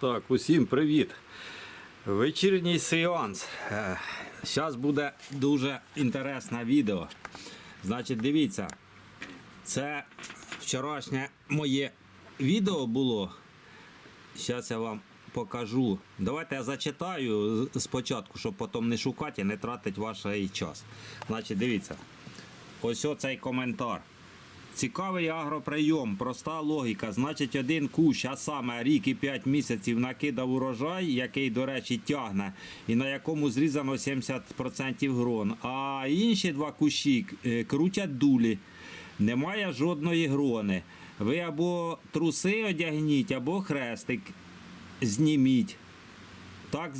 Так, усім привіт. Вечірній сеанс. Зараз буде дуже інтересне відео. Значить, дивіться, це вчорашнє моє відео було. Зараз я вам покажу. Давайте я зачитаю спочатку, щоб потім не шукати і не тратити ваш час. Значить, дивіться. Ось оцей коментар. Цікавий агроприйом, проста логіка. Значить, один кущ, а саме рік і 5 місяців накидав урожай, який, до речі, тягне, і на якому зрізано 70% грон. А інші два кущі е, крутять дулі. Немає жодної грони. Ви або труси одягніть, або хрестик зніміть. Так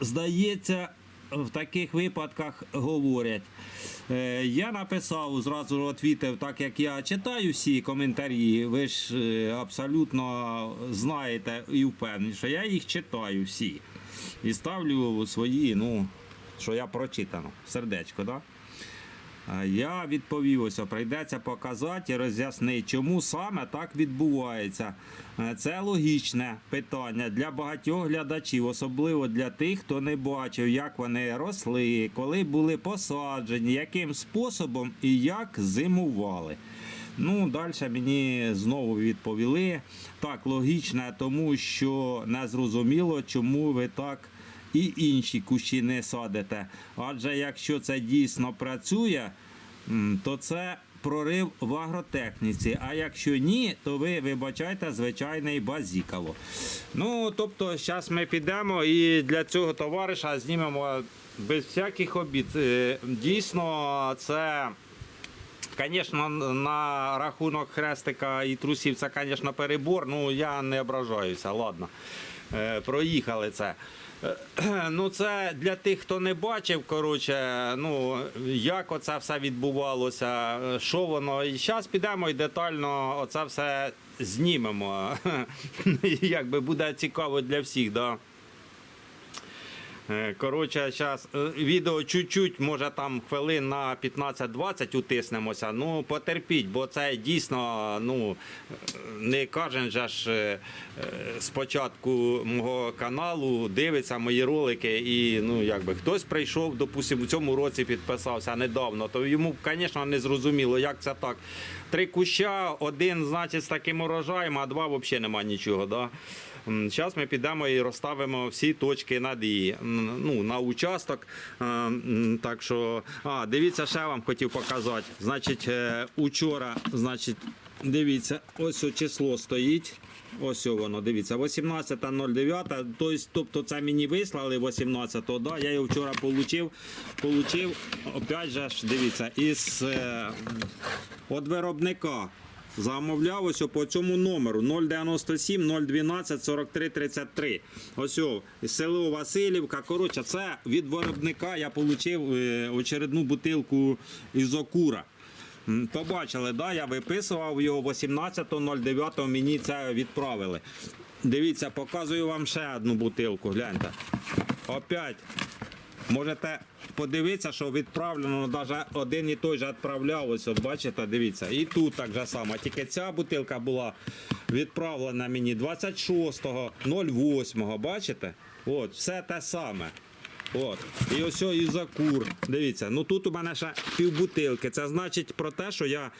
здається, в таких випадках говорять. Е, я написав, зразу відповів, так як я читаю всі коментарі, ви ж е, абсолютно знаєте і впевнені, що я їх читаю всі. І ставлю свої, ну, що я прочитано, сердечко, так? Я відповів, ось прийдеться показати і роз'яснити, чому саме так відбувається. Е, Це логічне питання для багатьох глядачів, особливо для тих, хто не бачив, як вони росли, коли були посаджені, яким способом і як зимували. Ну, далі мені знову відповіли. Так, логічне, тому що не зрозуміло, чому ви так і інші кущі не садите. Адже якщо це дійсно працює, то це прорив в агротехніці. А якщо ні, то ви вибачайте звичайний базікало. Ну, тобто, зараз ми підемо і для цього товариша знімемо без всяких обід. Е, Дійсно, це. Звісно, на рахунок хрестика і трусів це, звісно, перебор. Ну, я не ображаюся, ладно. Е, проїхали це. Е, Ну, це для тих, хто не бачив, коротше, ну, як оце все відбувалося, е, що воно. І зараз підемо і детально оце все знімемо. Якби буде цікаво для всіх, да? Е, Коротше, зараз відео чуть-чуть, може там хвилин на 15-20 утиснемося. Ну, потерпіть, бо це дійсно, ну, е, не кожен же ж е, е, спочатку мого каналу дивиться мої ролики, і ну, якби хтось прийшов, допустимо, у цьому році підписався недавно, то йому, звісно, не зрозуміло, як це так. Три куща, один, значить, з таким урожаєм, а два взагалі немає нічого. Да? Зараз ми підемо і розставимо всі точки над «і», ну, на участок. Е, Так що, а, дивіться, ще вам хотів показати. Значить, е, учора, значить, дивіться, ось число стоїть. Ось воно, дивіться, 18.09, тобто, тобто це мені вислали 18-го, да, я його вчора получив, получив, опять же, дивіться, із е, від виробника. Замовляв ось по цьому номеру 097 012 43 33. Ось о, село Васильівка. Коротше, це від виробника я отримав очередну бутилку із Окура. Побачили, да, я виписував його 18.09 мені це відправили. Дивіться, показую вам ще одну бутилку. Гляньте. Опять Можете подивитися, що відправлено навіть один і той же відправляв. От бачите, дивіться. І тут так же само. Тільки ця бутилка була відправлена мені 26.08. Бачите? От, все те саме. От. І ось і закур. Дивіться, ну тут у мене ще півбутилки. Це значить про те, що я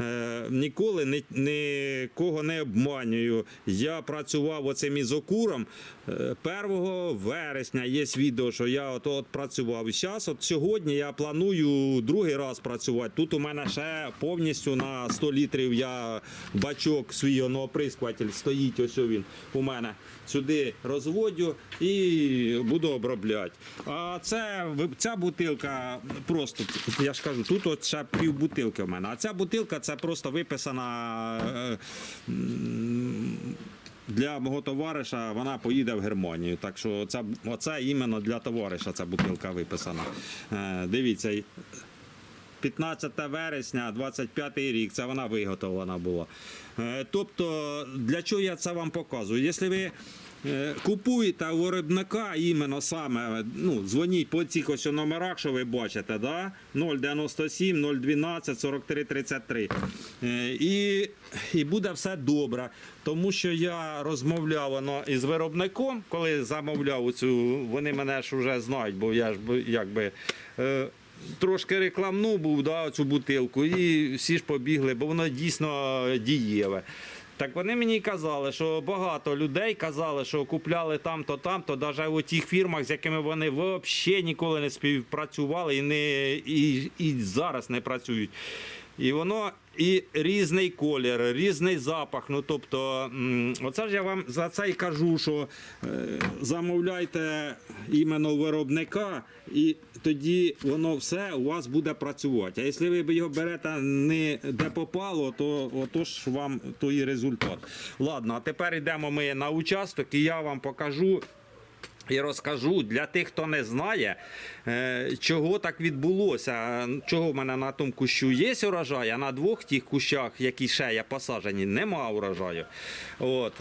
е, ніколи ні, нікого не обманюю. Я працював оцим ізокуром. Е, 1 вересня є відео, що я от, от працював. Зараз, от сьогодні я планую другий раз працювати. Тут у мене ще повністю на 100 літрів я бачок свій оприскуватель стоїть. Ось він у мене. Сюди розводю і буду обробляти. Це ця бутилка просто, я ж кажу, тут ще пів бутилки в мене. А ця бутилка це просто виписана. е, Для мого товариша вона поїде в Германію. Так що це, оце іменно для товариша ця бутилка виписана. Е, дивіться, 15 вересня, 25 рік, це вона виготовлена була. Е, Тобто, для чого я це вам показую? Якщо ви Купуйте у виробника іменно саме, ну, дзвоніть по цих ось номерах, що ви бачите, да? 097 012 43 33. Е, І, і буде все добре. Тому що я розмовляв воно із виробником, коли замовляв цю, вони мене ж вже знають, бо я ж якби. Е, Трошки рекламну був да, цю бутилку, і всі ж побігли, бо воно дійсно дієве. Так вони мені казали, що багато людей казали, що купляли там-то, там-то, навіть у тих фірмах, з якими вони взагалі ніколи не співпрацювали і, не, і, і зараз не працюють. І воно і різний колір, різний запах. Ну тобто, оце ж я вам за це й кажу, що е, замовляйте іменно виробника, і тоді воно все у вас буде працювати. А якщо ви його берете не де попало, то отож вам то і результат. Ладно, а тепер йдемо ми на участок, і я вам покажу. І розкажу для тих, хто не знає, е, чого так відбулося. Чого в мене на тому кущу є урожай, а на двох тих кущах, які ще я посаджені, нема урожаю. От.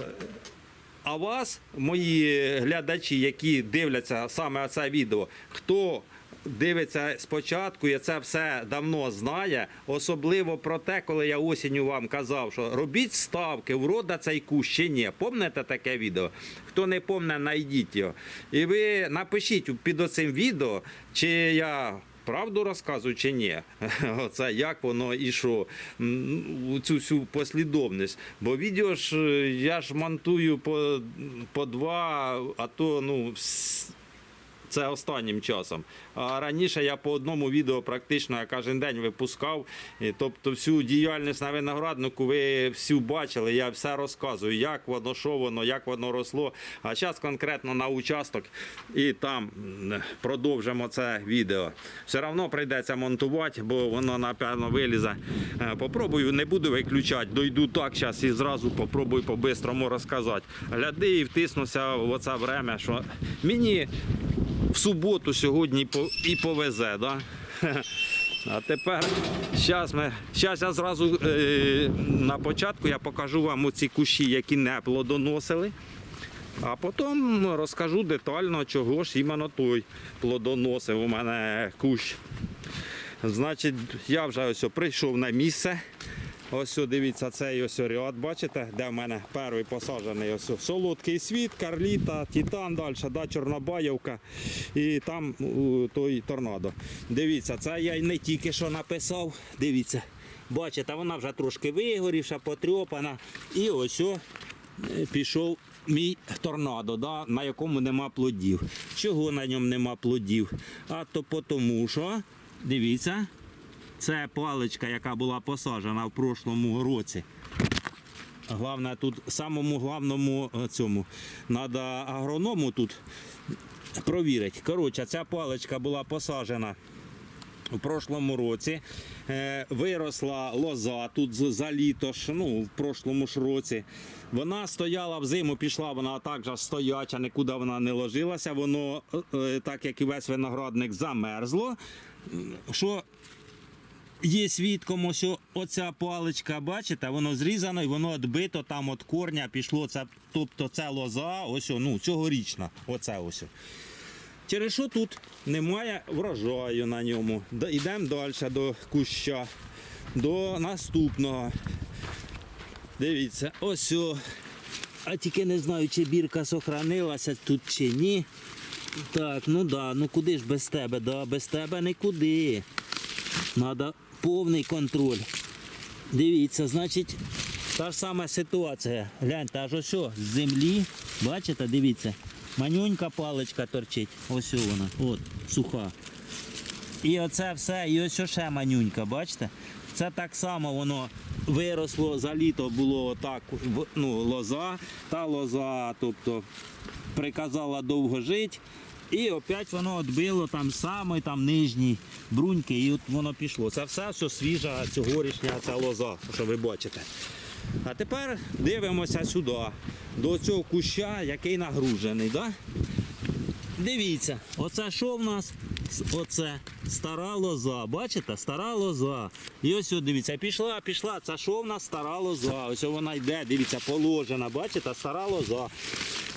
А вас, мої глядачі, які дивляться саме це відео, хто дивиться спочатку і це все давно знає, особливо про те, коли я осінню вам казав, що робіть ставки, врода цей кущ чи ні. Помните таке відео? Хто не помне, знайдіть його. І ви напишіть під оцим відео, чи я правду розказую чи ні. Оце як воно і що, цю всю послідовність. Бо відео ж е, я ж монтую по, по два, а то ну. Це останнім часом. А раніше я по одному відео практично кожен день випускав. Тобто всю діяльність на винограднику ви всю бачили, я все розказую, як воно, що воно, як воно росло. А зараз конкретно на участок і там продовжимо це відео. Все одно прийдеться монтувати, бо воно напевно вилізе. Е, Попробую, не буду виключати, дойду так зараз і зразу попробую по-бистрому розказати. Гляди і втиснуся в оце время, що мені суботу сьогодні і повезе. Да? А тепер щас ми, щас я зразу е, на початку я покажу вам оці кущі, які не плодоносили. А потім розкажу детально, чого ж іменно той плодоносив у мене кущ. Значить, я вже ось прийшов на місце. Ось дивіться, цей ось ряд, бачите, де в мене перший посаджений ось солодкий світ, карліта, титан далі, да, Чорнобаївка і там той торнадо. Дивіться, це я й не тільки що написав. Дивіться, бачите, вона вже трошки вигорівша, потрьопана. І ось о, пішов мій торнадо, да, на якому нема плодів. Чого на ньому нема плодів? А то тому що, дивіться, це паличка, яка була посаджена в прошлому році. Головне тут самому главному е, цьому треба агроному тут провірити. Коротше, ця паличка була посаджена у прошлому році. Е, виросла лоза тут за літо ну, в прошлому ж році. Вона стояла в зиму, пішла вона так же стояча, нікуди вона не ложилася. Воно, е, так як і весь виноградник, замерзло. Що є свідком, ось оця паличка, бачите, воно зрізано і воно відбито там від корня пішло. Це, тобто це лоза, ось ну, цьогорічна. Оце ось. Через що тут немає врожаю на ньому. Йдемо далі до куща, до наступного. Дивіться, ось. А тільки не знаю, чи бірка сохранилася тут чи ні. Так, ну да, ну куди ж без тебе? Да, без тебе нікуди. Надо повний контроль. Дивіться, значить, та ж сама ситуація. Гляньте, аж ось з землі. Бачите, дивіться. Манюнька паличка торчить. Ось вона. От, суха. І оце все, і ось ще манюнька, бачите? Це так само воно виросло за літо було отак, ну, лоза, та лоза, тобто приказала довго жити. І опять воно відбило там саме там нижні бруньки, і от воно пішло. Це все, все свіжа цьогорічня ця лоза, що ви бачите. А тепер дивимося сюди, до цього куща, який нагружений. Да? Дивіться, оце що в нас? Оце стара лоза. Бачите? Стара лоза. І ось от дивіться, пішла, пішла. Це що в нас стара лоза? Ось вона йде, дивіться, положена. Бачите, стара лоза.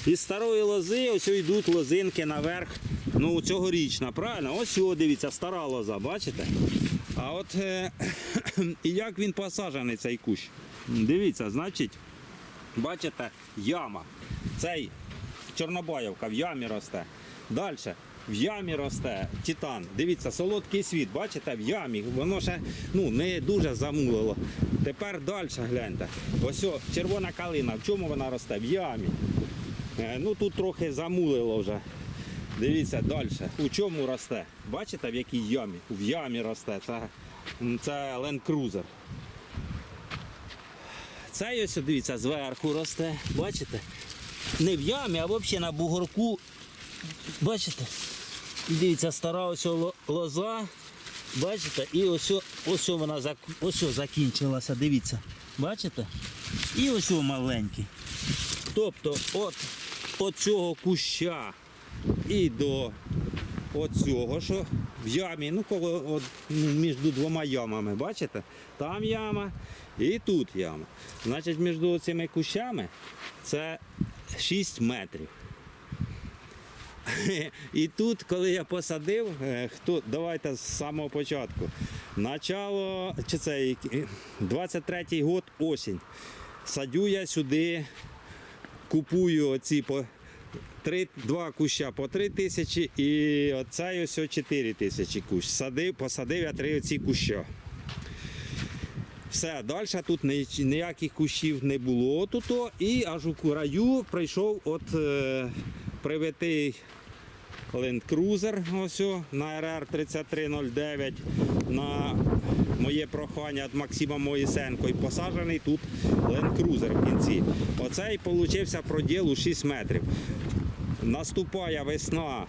Із старої лози ось йдуть лозинки наверх. Ну, цьогорічна, правильно? Ось о, дивіться, стара лоза, бачите? А от е, як він посаджений, цей кущ? Дивіться, значить, бачите, яма. Цей Чорнобаївка в ямі росте. Далі. В ямі росте титан. Дивіться, солодкий світ, бачите, в ямі. Воно ще ну, не дуже замулило. Тепер далі гляньте. Ось о, червона калина. В чому вона росте? В ямі. Е, Ну тут трохи замулило вже. Дивіться далі. У чому росте? Бачите, в якій ямі? В ямі росте. Це, це Land Cruiser. Цей ось, дивіться, зверху росте. Бачите? Не в ямі, а взагалі на бугорку. Бачите? Дивіться, стара ось лоза. Бачите? І ось, ось вона ось закінчилася. Дивіться. Бачите? І ось маленький. Тобто от, цього куща і до оцього, що в ямі, ну коло от, між двома ямами, бачите? Там яма і тут яма. Значить, між цими кущами це 6 метрів. І тут, коли я посадив, е, хто, давайте з самого початку. Начало, чи це 23-й год, осінь. Садю я сюди, купую оці по три, два куща по 3 тисячі і оцей ось 4 тисячі кущ. Садив, посадив я три оці куща. Все, далі тут ніяких кущів не було тут. І аж у краю прийшов от е, привитий Land Cruiser ось на RR 3309 на моє прохання від Максима Моїсенко і посаджений тут Land Cruiser в кінці. Оцей получився проділ у 6 метрів. Наступає весна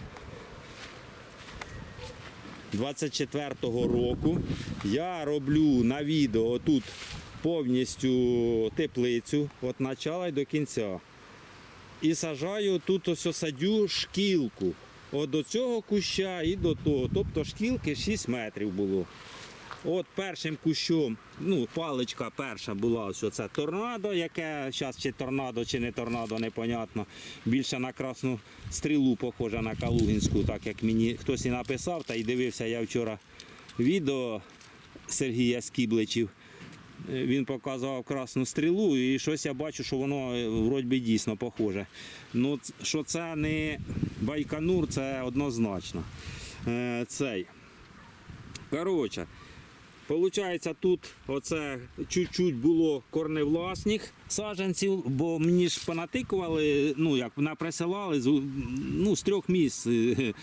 24-го року. Я роблю на відео тут повністю теплицю від початку до кінця. І сажаю тут ось садю шкілку. От до цього куща і до того. Тобто шкілки 6 метрів було. От першим кущом, ну, паличка перша була ось це торнадо, яке зараз чи торнадо, чи не торнадо, непонятно. Більше на красну стрілу похоже на Калугінську, так як мені хтось і написав, та й дивився я вчора відео Сергія Скібличів. Він показував красну стрілу, і щось я бачу, що воно е, вроді дійсно похоже. Ну, що це не Байконур, це однозначно. Е, Цей. Коротше, Получається, тут оце чуть-чуть було корневласних саджанців, бо мені ж понатикували, ну як наприсилали з, ну, з трьох місць е,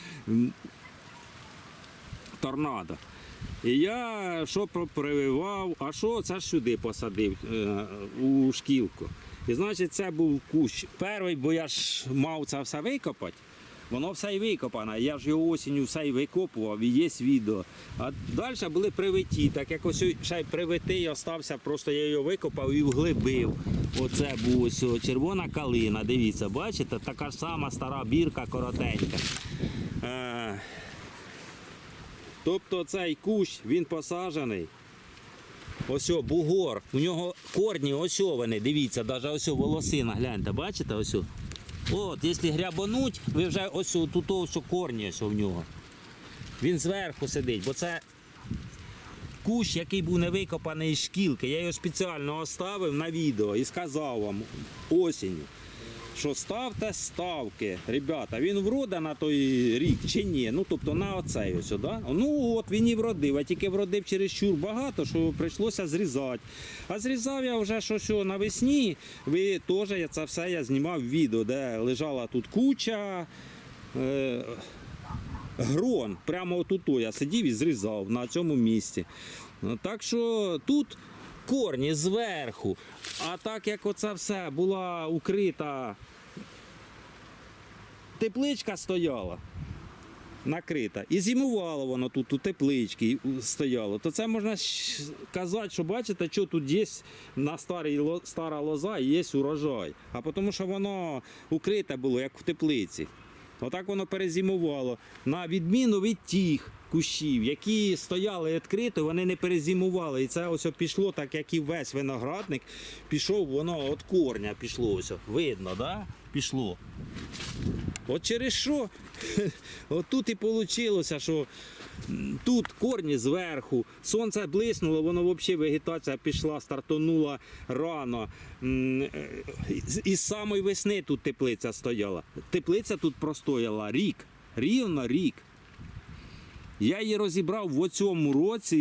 торнадо. І я що прививав, а що це ж сюди посадив е, у шкілку. І значить, це був кущ перший, бо я ж мав це все викопати. Воно все і викопане. Я ж його осінню все і викопував, і є відео. А далі були привиті, так як ось ще привитий остався, просто я його викопав і вглибив. Оце був ось червона калина. Дивіться, бачите, така ж сама стара бірка коротенька. Е, Тобто цей кущ він посаджений. Ось бугор. У нього корні ось дивіться, навіть ось волосина, гляньте, бачите ось. От, якщо грябануть, ви вже ось тут ось корні ось в нього. Він зверху сидить, бо це кущ, який був не викопаний з шкілки. Я його спеціально оставив на відео і сказав вам осінню що ставте ставки, ребята, він вроде на той рік чи ні. Ну тобто на оцей ось, да? Ну от він і вродив, а тільки вродив чересчур багато, що прийшлося зрізати. А зрізав я вже що, що навесні. Ви теж я це все я знімав відео, де лежала тут куча. Е, Грон, прямо отут я сидів і зрізав на цьому місці. Так що тут корні зверху. А так як оце все була укрита тепличка стояла. Накрита. І зимувало воно тут у тепличці стояло. То це можна казати, що бачите, що тут є на старій, стара лоза і є урожай. А тому що воно укрите було, як в теплиці. Отак воно перезимувало. На відміну від тих кущів, які стояли відкрито, вони не перезимували. І це ось пішло, так як і весь виноградник, пішов воно від корня пішло. Ось, видно, да? пішло. От через що? От тут і вийшло, що тут корні зверху, сонце блиснуло, воно взагалі вегетація пішла, стартонула рано. Е, Із самої весни тут теплиця стояла. Теплиця тут простояла рік, рівно рік. Я її розібрав в цьому році,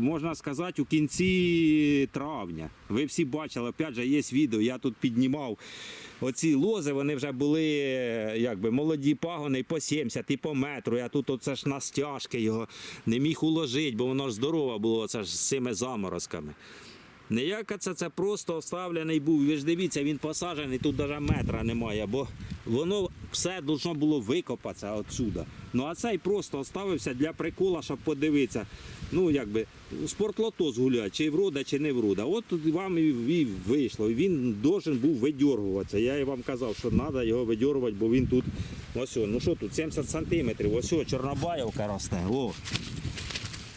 можна сказати, у кінці травня. Ви всі бачили, опять же, є відео, я тут піднімав оці лози, вони вже були якби, молоді пагони по 70 і по метру. Я тут оце ж на стяжки його не міг уложити, бо воно ж здорове було оце ж з цими заморозками. Ніяка це, це просто оставлений був. Ви ж дивіться, він посаджений, тут навіть метра немає, бо воно все должно було викопатися отсюда. Ну а цей просто оставився для прикола, щоб подивитися. Ну, якби спортлото згуляти, чи врода, чи не врода. От вам і, вийшло. Він должен був видьоргуватися. Я і вам казав, що треба його видьоргувати, бо він тут. Ось, ну що тут, 70 сантиметрів. Ось Чорнобаївка росте. О.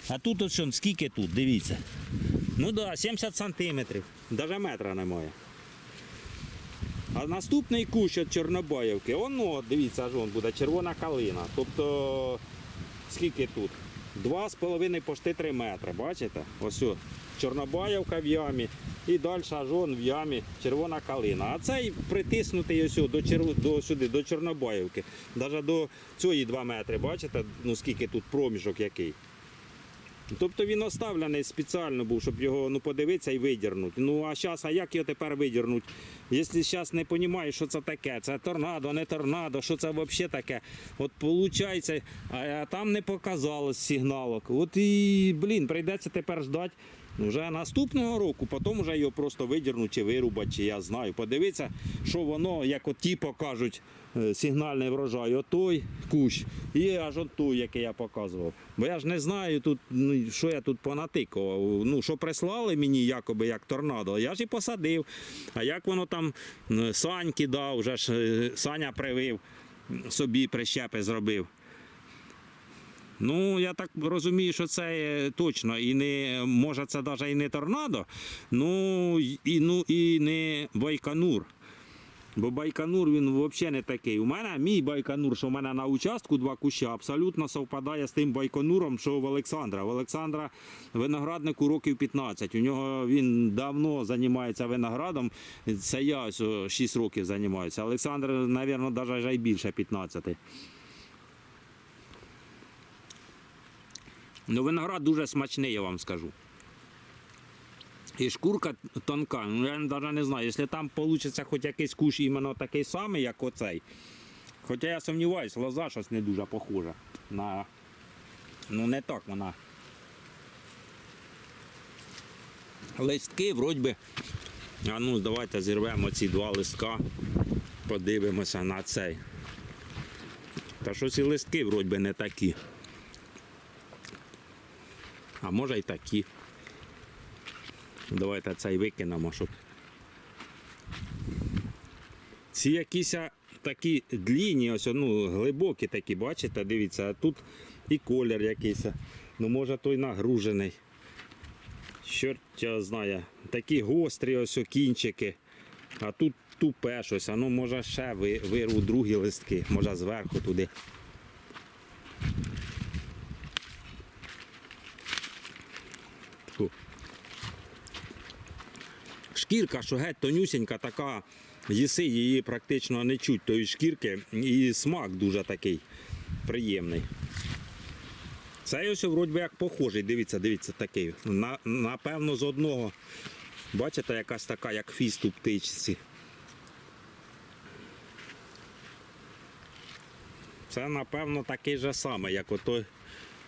А тут ось он, скільки тут, дивіться. Ну так, да, 70 сантиметрів, навіть метра немає. А наступний кущ від Чорнобаївки, воно, дивіться, аж вон буде червона калина. Тобто, скільки тут? 2,5 почти 3 метри, бачите? Ось о, Чорнобаївка в ямі і далі аж вон в ямі червона калина. А цей притиснутий ось до, черв... до, сюди, до Чорнобаївки. Навіть до цієї 2 метри, бачите, ну скільки тут проміжок який. Тобто він оставлений спеціально був, щоб його ну, подивитися і видірнути. Ну а зараз, а як його тепер видірнуть? Якщо зараз не розумієш, що це таке, це торнадо, не торнадо, що це взагалі таке. От виходить, а там не показалось сигналок. От і, блін, прийдеться тепер ждати. Вже наступного року, потім вже його просто видірнуть чи вирубати, чи я знаю. Подивитися, що воно, як от ті покажуть, е, сигнальний врожай, отой кущ, і аж той, який я показував. Бо я ж не знаю, тут, ну, що я тут понатикував. Ну, що прислали мені якоби як торнадо, я ж і посадив. А як воно там саньки дав, вже ж е, Саня привив, собі прищепи зробив. Ну, я так розумію, що це е, точно і не може це навіть і не торнадо, ну і, ну, і не Байконур. Бо Байконур він взагалі не такий. У мене мій Байконур, що в мене на участку два куща, абсолютно совпадає з тим Байконуром, що в Олександра. В Олександра винограднику років 15. У нього він давно займається виноградом. Це я ось, 6 років займаюся. Олександр, мабуть, навіть більше 15. Ну, виноград дуже смачний, я вам скажу. І шкурка тонка. Ну, я навіть не знаю, якщо там вийде хоч якийсь кущ іменно такий самий, як оцей. Хоча я сумніваюся, лоза щось не дуже похожа на. Ну не так вона. Листки, вроді би. А ну, давайте зірвемо ці два листка, подивимося на цей. Та що ці листки вроді би не такі. А може й такі. Давайте цей викинемо, щоб. Ці якісь такі длінні, ось ну, глибокі такі, бачите, дивіться, а тут і колір якийсь. Ну, може той нагружений. Чорт його знає. Такі гострі ось кінчики. А тут тупе щось. А ну може ще ви- вирву другі листки, може зверху туди. Шкірка, що геть тонюсінька, така, їси її практично не чуть тої шкірки, і смак дуже такий приємний. Цей ось вроді як похожий, дивіться, дивіться такий. На, напевно, з одного. Бачите, якась така, як фіст у птичці. Це, напевно, такий же самий, як отой.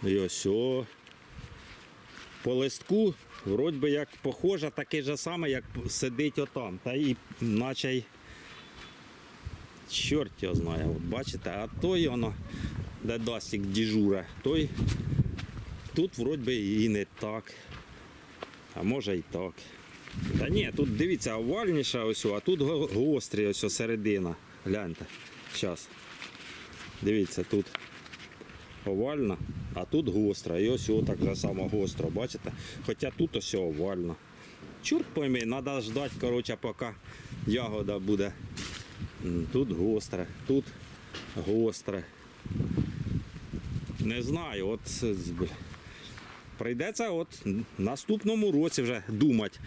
І ось о. По листку, вроді би як похоже, такий же самий, як сидить отам. Та і наче й чорт його знає. От бачите, а той воно, де дастик діжура, той тут вроді би і не так. А може і так. Та ні, тут дивіться, овальніша ось, а тут гострі ось середина. Гляньте. Зараз. Дивіться, тут овальна, а тут гостра. І ось так же само гостро, бачите? Хоча тут ось овальна. Чорт пойми, треба ждати, коротше, поки ягода буде Тут гостре, тут гостре. Не знаю, от прийдеться от наступному році вже думати.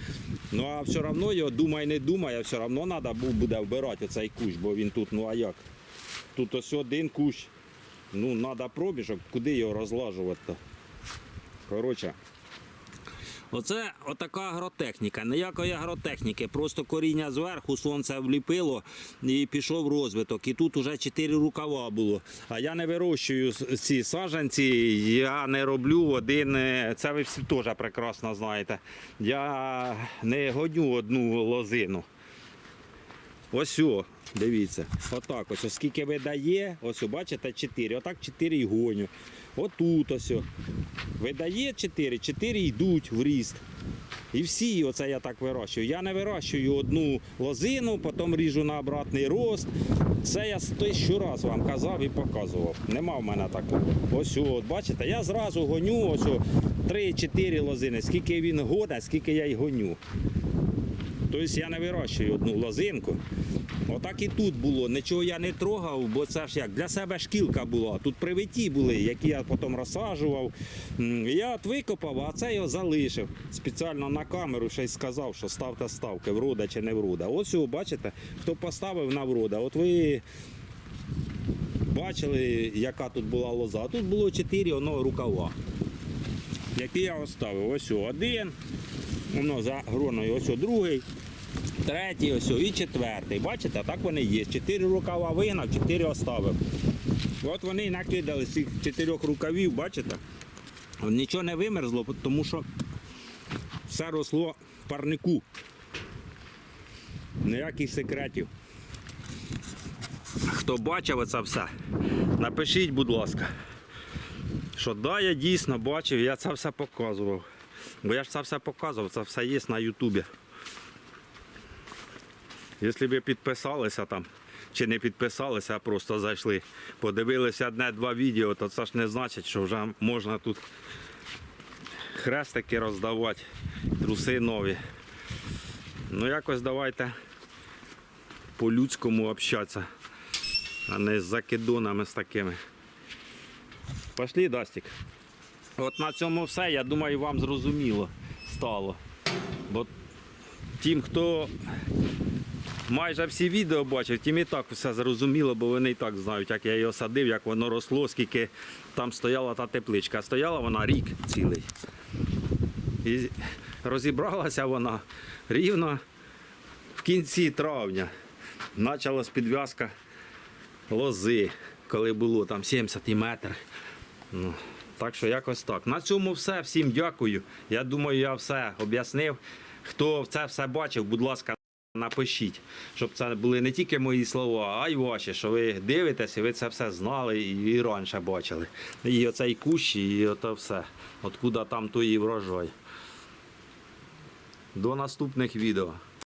Ну а все одно його думай, не думай, а все одно треба буде вбирати цей кущ, бо він тут, ну а як? Тут ось один кущ. Ну, треба пробіжок, куди його розлажувати-то. Коротше. Оце отака агротехніка. Ніякої агротехніки. Просто коріння зверху, сонце вліпило і пішов розвиток. І тут уже 4 рукава було. А я не вирощую ці саджанці, я не роблю один. е, Це ви всі теж прекрасно знаєте. Я не гоню одну лозину. Ось о, дивіться. Отак ось, ось скільки видає, ось бачите, 4. Отак 4 і гоню. Отут ось. Видає 4, 4 йдуть в ріст. І всі оце я так вирощую. Я не вирощую одну лозину, потім ріжу на обратний рост. Це я тисячу вам казав і показував. Нема в мене такого. Ось от, бачите, я зразу гоню ось 3-4 лозини. Скільки він года, скільки я й гоню. Тобто я не вирощую одну лозинку. Отак і тут було. Нічого я не трогав, бо це ж як для себе шкілка була. Тут привиті були, які я потім розсаджував. Я от викопав, а це його залишив. Спеціально на камеру ще й сказав, що ставте ставки, врода чи не врода. Ось його, бачите, хто поставив на врода. От ви бачили, яка тут була лоза. Тут було 4 рукава. Які я оставив. Ось один. Воно за гроною, ось другий, третій, ось і четвертий. Бачите, так вони є. Чотири рукава вигнав, чотири оставив. От вони і накидали з цих чотирьох рукавів, бачите? Нічого не вимерзло, тому що все росло в парнику. Ніяких секретів. Хто бачив це все, напишіть, будь ласка, що да, я дійсно бачив, я це все показував. Бо я ж це все показував, це все є на Ютубі. Якщо ви підписалися там, чи не підписалися, а просто зайшли, подивилися одне-два відео, то це ж не значить, що вже можна тут хрестики роздавати, труси нові. Ну якось давайте по-людському общатися, а не з закидонами з такими. Пошли, Дастік. От на цьому все, я думаю, вам зрозуміло стало. Бо тим, хто майже всі відео бачив, тим і так все зрозуміло, бо вони і так знають, як я його садив, як воно росло, скільки там стояла та тепличка. Стояла вона рік цілий. І розібралася вона рівно в кінці травня. Почалась підв'язка лози, коли було там 70 метр. Так що якось так. На цьому все. Всім дякую. Я думаю, я все об'яснив. Хто це все бачив, будь ласка, напишіть, щоб це були не тільки мої слова, а й ваші, що ви дивитесь і ви це все знали і раніше бачили. І оцей кущ, і ото все. Откуда там той і врожай. До наступних відео.